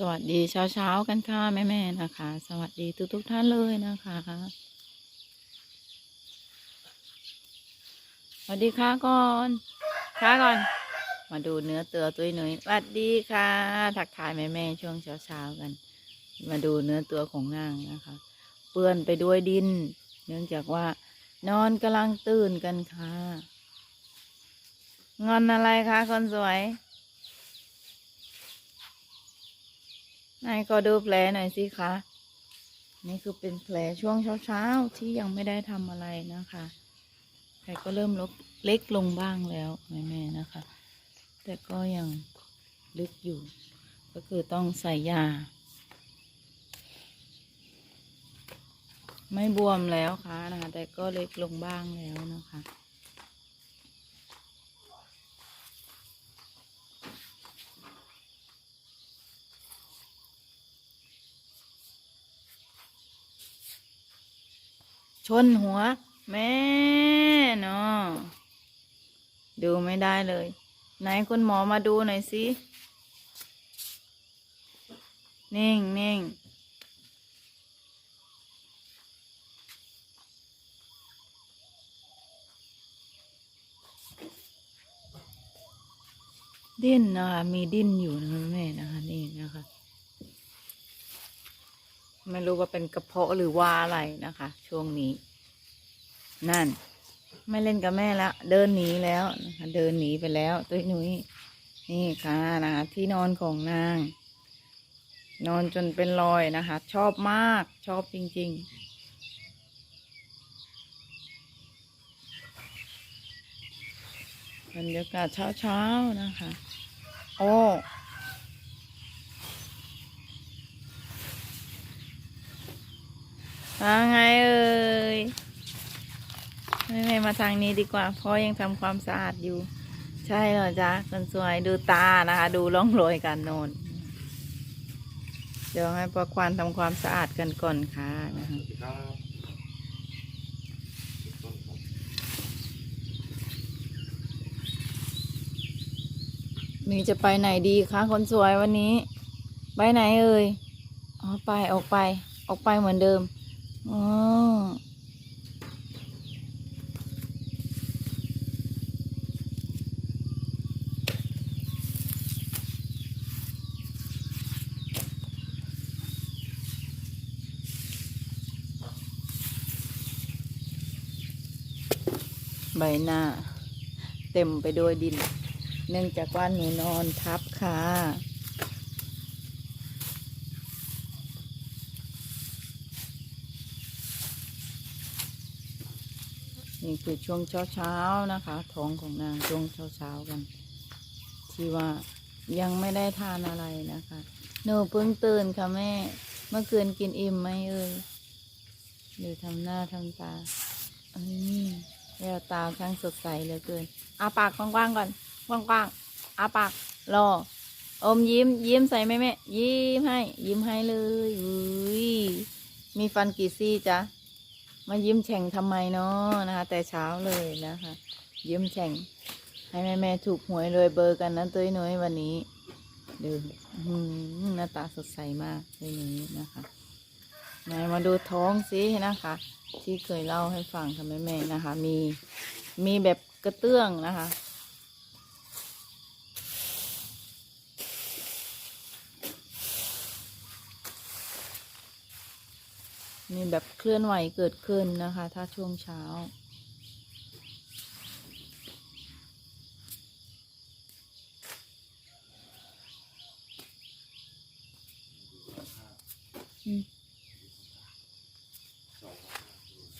สวัสดีเช้าเช้ากันค่ะแม่แม่ๆนะคะ สวัสดีทุกทุกๆท่านเลยนะคะ สวัสดีค่ะก่อนค่ะก่อน มาดูเนื้อเตือตุ้ยหนุยสวัสดีค่ะ ทักทายแม่แม่ๆช่วงเช้าเช้ากัน มาดูเนื้อตัวของนางนะคะ เปื้อนไปด้วยดิน เนื่องจากว่านอนกำลังตื่นกันค่ะ งอนอะไรคะคนสวย ไหนก็ดูแผลหน่อยสิคะ นี่คือเป็นแผลช่วงเช้าๆที่ยังไม่ได้ทำอะไรนะคะแผลก็เริ่มลดเล็กลงบ้างแล้วแม่ๆนะคะ แต่ก็ยังลึกอยู่ ก็คือต้องใส่ยา ไม่บวมแล้วค่ะนะคะ แต่ก็เล็กลงบ้างแล้วนะคะ ชนหัว แม่เนาะดูไม่ได้เลย ไหนคุณหมอมาดูหน่อยสินิ่งนิ่งดิ้นนะคะมีดิ้นอยู่นะคะแม่นะคะนี่นะคะ ไม่รู้ว่าเป็นกระเพาะหรือว่าอะไรนะคะ ช่วงนี้ นั่น ไม่เล่นกับแม่แล้วเดินหนีแล้วนะคะเดินหนีไปแล้วตุ้ยนุ้ยนี่ค่ะนะคะที่นอนของนาง นอนจนเป็นรอยนะคะ ชอบมากชอบจริง ๆบรรยากาศเช้าๆนะคะ โอ้ มาไงเอ่ยไม่ไม่มาทางนี้ดีกว่า เพราะยังทำความสะอาดอยู่ ใช่เหรอจ๊ะคนสวยดูตานะคะ ดูร่องรอยการนอนนเดี๋ยวให้พอควานทำความสะอาดกันก่อนค่ะนะคะครับมีจะไปไหนดีคะคนสวยวันนี้ ไปไหนเอ่ยอ๋อไปออกไป ออกไปเหมือนเดิม อ๋อใบหน้า เต็มไปด้วยดิน เนื่องจากว่าหนูนอนทับค่ะ นี่คือช่วงเช้าๆนะคะ ท้องของนางช่วงเช้าๆกัน ที่ว่ายังไม่ได้ทานอะไรนะคะหนูเพิ่งตื่นค่ะแม่ เมื่อคืนกินอิ่มไหมเอ่ยหรือทำหน้าทำตาอืมแววตาช่างสดใสเหลือเกินอาปากกว้างๆก่อนกว้างๆอาปากรออมยิ้ม ยิ้มใส่ไหมแม่ยิ้มให้ ยิ้มให้เลยอุ้ยมีฟันกี่ซี่จ๊ะ มายิ้มแฉ่งทำไมเนาะนะคะ แต่เช้าเลยนะคะ ยิ้มแฉ่ง ให้แม่แม่ถูกหวยเลยเบอร์กันนะตุ้ยนุ้ยวันนี้ดูหน้าตาสดใสมากตุ้ยนุ้ยนะคะไหนมาดูท้องสินะคะ ที่เคยเล่าให้ฟังค่ะแม่แม่นะคะ มีมีแบบกระเตื้องนะคะ มีแบบเคลื่อนไหวเกิดขึ้นนะคะ ถ้าช่วงเช้า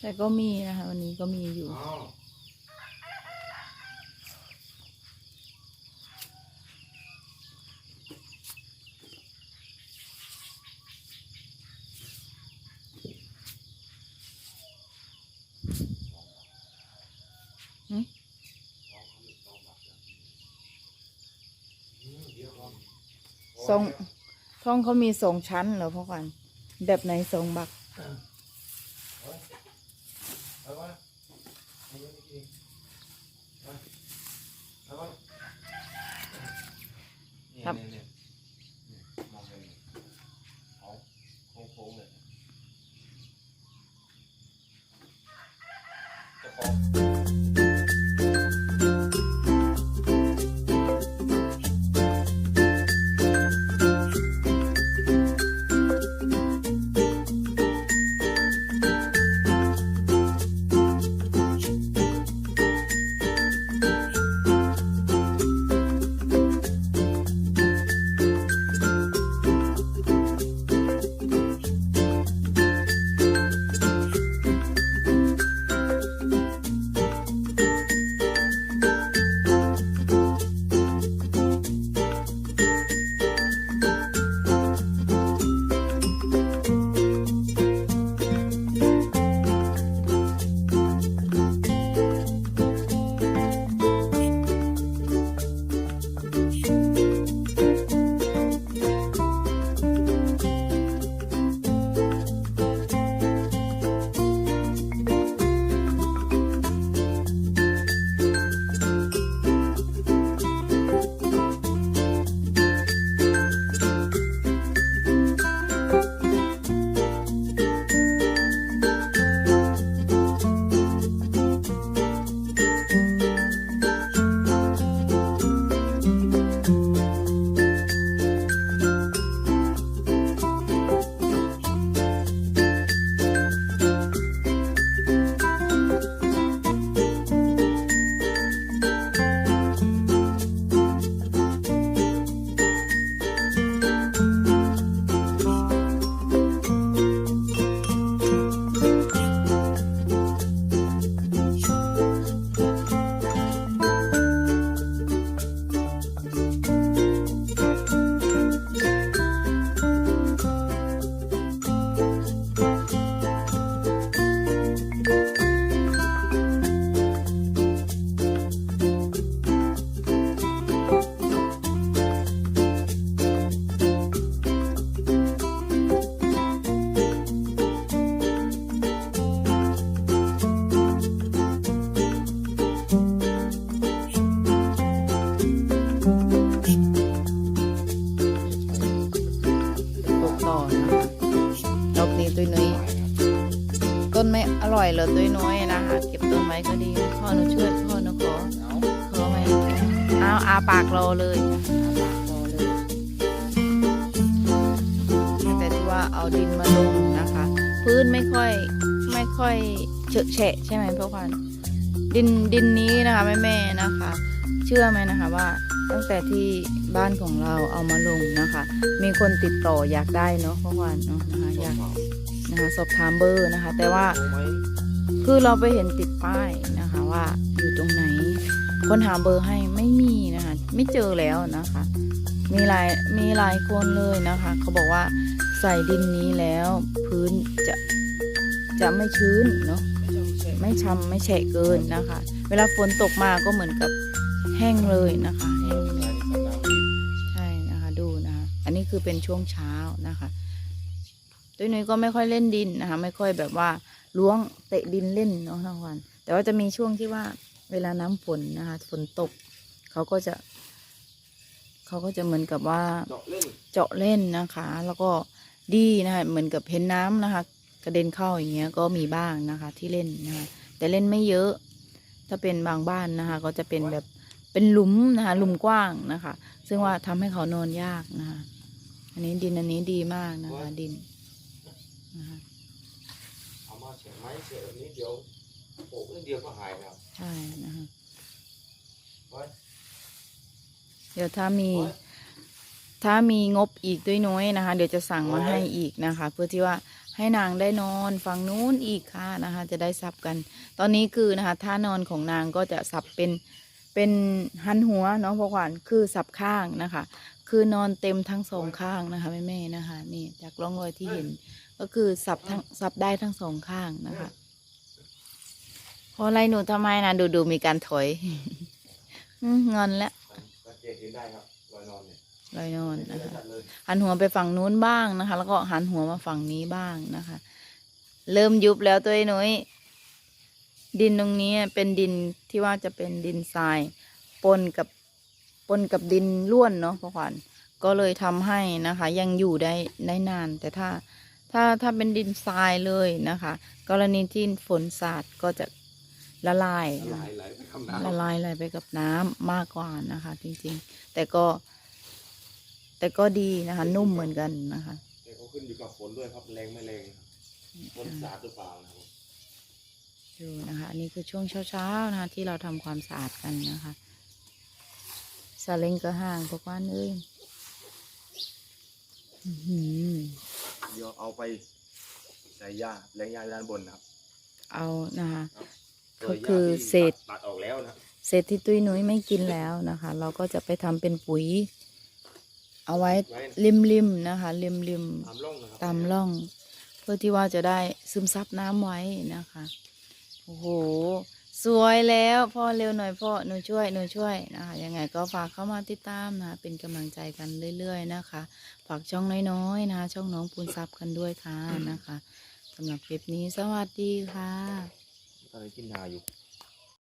แต่ก็มีนะคะ วันนี้ก็มีอยู่ ทรงท้องเขามีสองชั้นเหรอพ่อคกัน แบบไหนทรงบักครับโค้งขอ นไม่อร่อยเหรอตุ้ยนุ้ยนะคะเก็บต้นไว้ก็ดีพ่อหนูช่วยพ่อหนูขอขอไหมเอาอาปากรอเลยอาปากรอเลยแต่ที่ว่าเอาดินมาลงนะคะ พื้นไม่ค่อยไม่ค่อยเฉอะแฉะใช่ไหมพ่อควันดินดินนี้นะคะแม่แม่ๆนะคะ เชื่อไหมนะคะว่าตั้งแต่ที่บ้านของเราเอามาลงนะคะ มีคนติดต่ออยากได้เนาะพ่อควันเนาะนะคะอยาก นะคะสอบถามเบอร์นะคะ แต่ว่าคือเราไปเห็นติดป้ายนะคะว่าอยู่ตรงไหน คนหาเบอร์ให้ไม่มีนะคะ ไม่เจอแล้วนะคะ มีหลายมีหลายคนเลยนะคะ เขาบอกว่าใส่ดินนี้แล้วพื้นจะจะไม่ชื้นเนาะไม่ช้ำไม่แฉะเกินนะคะ เวลาฝนตกมาก็เหมือนกับแห้งเลยนะคะแห้งเลยใช่นะคะดูนะคะ อันนี้คือเป็นช่วงเช้านะคะ ตัวนุ้ยก็ไม่ค่อยเล่นดินนะคะ ไม่ค่อยแบบว่าล้วงเตะดินเล่นเนาะทั้งวัน แต่ว่าจะมีช่วงที่ว่าเวลาน้ำฝนนะคะฝนตกเขาก็จะเขาก็จะเหมือนกับว่าเจาะเล่นนะคะ แล้วก็ดีนะคะเหมือนกับเห็นน้ำนะคะ กระเด็นเข้าอย่างเงี้ยก็มีบ้างนะคะ ที่เล่นนะคะแต่เล่นไม่เยอะ ถ้าเป็นบางบ้านนะคะ ก็จะเป็นแบบเป็นหลุมนะคะหลุมกว้างนะคะ ซึ่งว่าทำให้เขานอนยากนะคะอันนี้ดินอันนี้ดีมากนะคะ ดิน นะคะเอามาเฉะไม้เฉะแบบนี้เดี๋ยวโปะนิดเดียวก็หายแล้วใช่นะคะไว้เดี๋ยวถ้ามีไว้ถ้ามีงบอีกด้วยน้อยนะคะ เดี๋ยวจะสั่งมาให้อีกนะคะ เพื่อที่ว่าให้นางได้นอนฝั่งนู้นอีกค่ะนะคะ จะได้ซับกัน ตอนนี้คือนะคะท่านอนของนางก็จะสับเป็นเป็นหันหัวเนาะพวกหวานคือสับข้างนะคะ คือนอนเต็มทั้งสองข้างนะคะแม่แม่ๆนะคะ นี่จากร่องรอยที่เห็น ก็คือสับทั้งสับได้ทั้งสองข้างนะคะเพราะอะไรหนูทำไมนะดูดูมีการถอยอืมงอนแล้วสังเกตเห็นได้ครับรอยนอนเนี่ยลอยนอนเห็นนะคะชัดเลยหันหัวไปฝั่งนู้นบ้างนะคะ แล้วก็หันหัวมาฝั่งนี้บ้างนะคะ เริ่มยุบแล้วตัวไอ้หนุยดินตรงนี้เป็นดินที่ว่าจะเป็นดินทรายปนกับปนกับดินร่วนเนาะพ่อขวัญก็เลยทำให้นะคะ ยังอยู่ได้ได้นาน แต่ถ้า ถ้าถ้าเป็นดินทรายเลยนะคะ กรณีที่ฝนสาดก็จะละลายละนะลายไหลไปคำน้ละลายไหลไปกับน้ำมากกว่านะคะ จริงๆ แต่ก็ แต่ก็ดีนะคะ นุ่มเหมือนกันนะคะำแต่เขาขึ้นอยู่กับฝนด้วยครับแรงไม่แรงฝนสาดหรือเปล่านะครับดูนะคะอันนี้คือช่วงเช้าๆนะคะ ที่เราทำความสะอาดกันนะคะซาเล้งก็ห่างพวกว่านเอ้ยอื้อหือ เดี๋ยวเอาไปใส่หญ้าแรงหญ้าด้านบนนะครับ เอานะคะตัวก็หญ้าคือที่เศษ ตัดออกแล้วนะเศษที่ตุ้ยนุ้ยไม่กินแล้วนะคะ เราก็จะไปทำเป็นปุ๋ย เอาไว้ไว้ริมๆนะคะริมๆ ตามร่องนะครับตามร่อง เพื่อที่ว่าจะได้ซึมซับน้ำไว้นะคะ โอ้โห สวยแล้วพ่อเร็วหน่อยพ่อหนูช่วยหนูช่วยนะคะยังไงก็ฝากเข้ามาติดตามนะคะเป็นกำลังใจกันเรื่อย ๆ นะคะ ฝากช่องน้อยๆนะคะช่องน้องปูนซับกันด้วยค่ะนะคะสำหรับคลิปนี้สวัสดีค่ะตอนนี้กินนาอยู่